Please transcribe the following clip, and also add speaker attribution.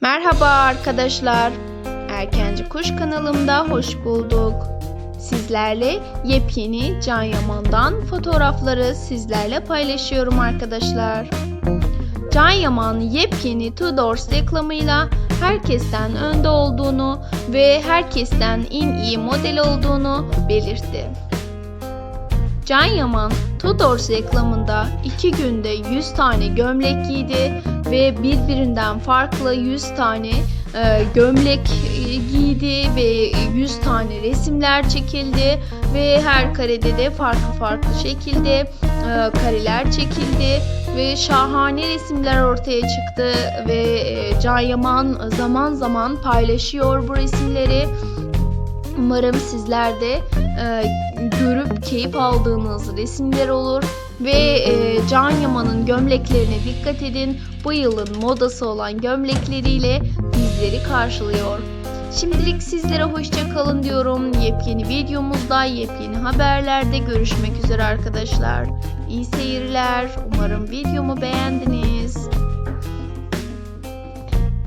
Speaker 1: Merhaba arkadaşlar. Erkenci Kuş kanalımda hoş bulduk. Sizlerle yepyeni Can Yaman'dan fotoğrafları sizlerle paylaşıyorum arkadaşlar. Can Yaman yepyeni Tudors reklamıyla herkesten önde olduğunu ve herkesten en iyi model olduğunu belirtti. Can Yaman Tudors reklamında 2 günde 100 tane gömlek giydi ve birbirinden farklı 100 tane e, gömlek e, giydi ve 100 tane resimler çekildi ve her karede de farklı farklı şekilde e, kareler çekildi ve şahane resimler ortaya çıktı ve e, Can Yaman zaman zaman paylaşıyor bu resimleri. Umarım sizler de e, görüp keyif aldığınız resimler olur ve e, Can Yaman'ın gömleklerine dikkat edin. Bu yılın modası olan gömlekleriyle bizleri karşılıyor. Şimdilik sizlere hoşça kalın diyorum. Yepyeni videomuzda, yepyeni haberlerde görüşmek üzere arkadaşlar. İyi seyirler. Umarım videomu beğendiniz.